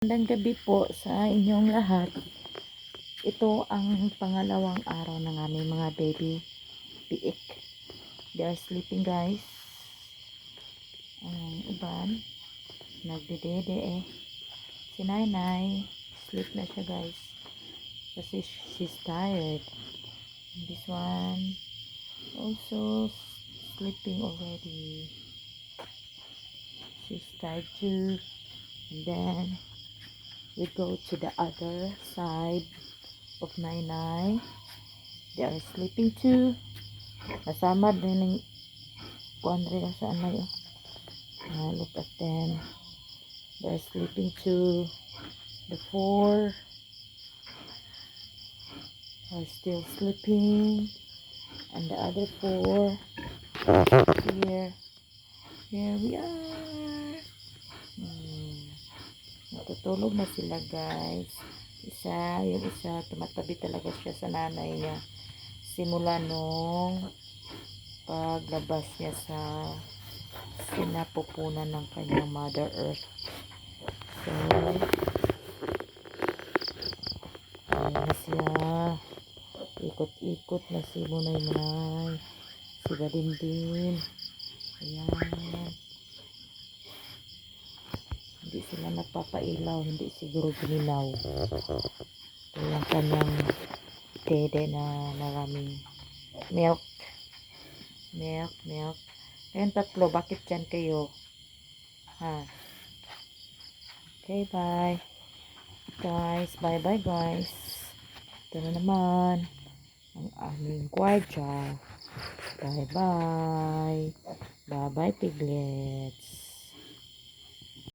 Magandang gabi po sa inyong lahat. Ito ang pangalawang araw ng aming mga baby piik. They are sleeping guys. Ang iban, nagdedede eh. Si Nainay, sleep na siya guys. Kasi she's tired. This one, also sleeping already. She's tired too. And then, we go to the other side of Nainay. They are sleeping too. Nasama din ng kuandre sa anay. Oh. Ah, look at them. They are sleeping too. The four are still sleeping. And the other four here. Here we are. Natutulog na sila guys. Isa, yung isa, tumatabi talaga siya sa nanay niya. Simula nung paglabas niya sa sinapupunan ng kanyang Mother Earth. So, ayun na siya. Ikot-ikot na si Munay-Munay. Si Badindin. Ayan sila nagpapailaw, hindi siguro ginilaw. Ito yung kanyang dede na maraming milk. Milk, milk. Kayong tatlo, bakit dyan kayo? Ha? Okay, bye. Guys, bye-bye guys. Ito na naman ang aming kwartya. Bye-bye. Bye-bye, piglets.